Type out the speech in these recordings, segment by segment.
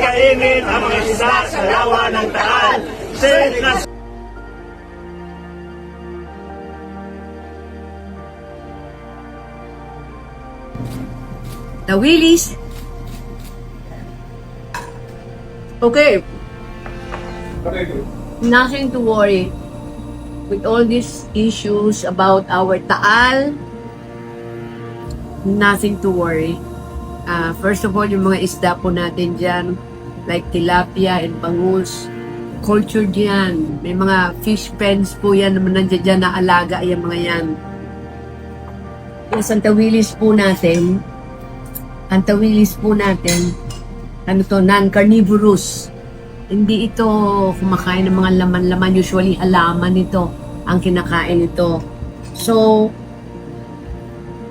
kainin ang mga isda sa lawa ng Taal. Safe na The Willies. Okay. Nothing to worry. With all these issues about our Taal, nothing to worry. Ah, first of all, yung mga isda po natin dyan, like tilapia and bangus, cultured yan. May mga fish pens po yan naman nandiyan dyan na alaga yung mga yan. Yung Santa Willis po natin, ang tawilis po natin, ano to, non-carnivorous. Hindi ito kumakain ng mga laman-laman. Usually, halaman ito ang kinakain ito. So,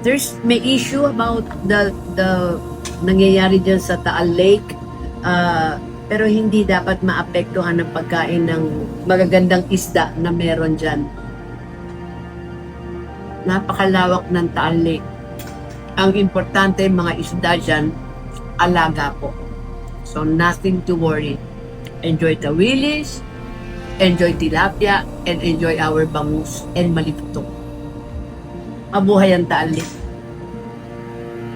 there's may issue about the the nangyayari dyan sa Taal Lake. Ah, pero hindi dapat maapektuhan ng pagkain ng magagandang isda na meron dyan. Napakalawak ng Lake ang importante mga isda dyan, alaga po. So, nothing to worry. Enjoy the willies, enjoy tilapia, and enjoy our bangus and malipto. Mabuhay ang taalik.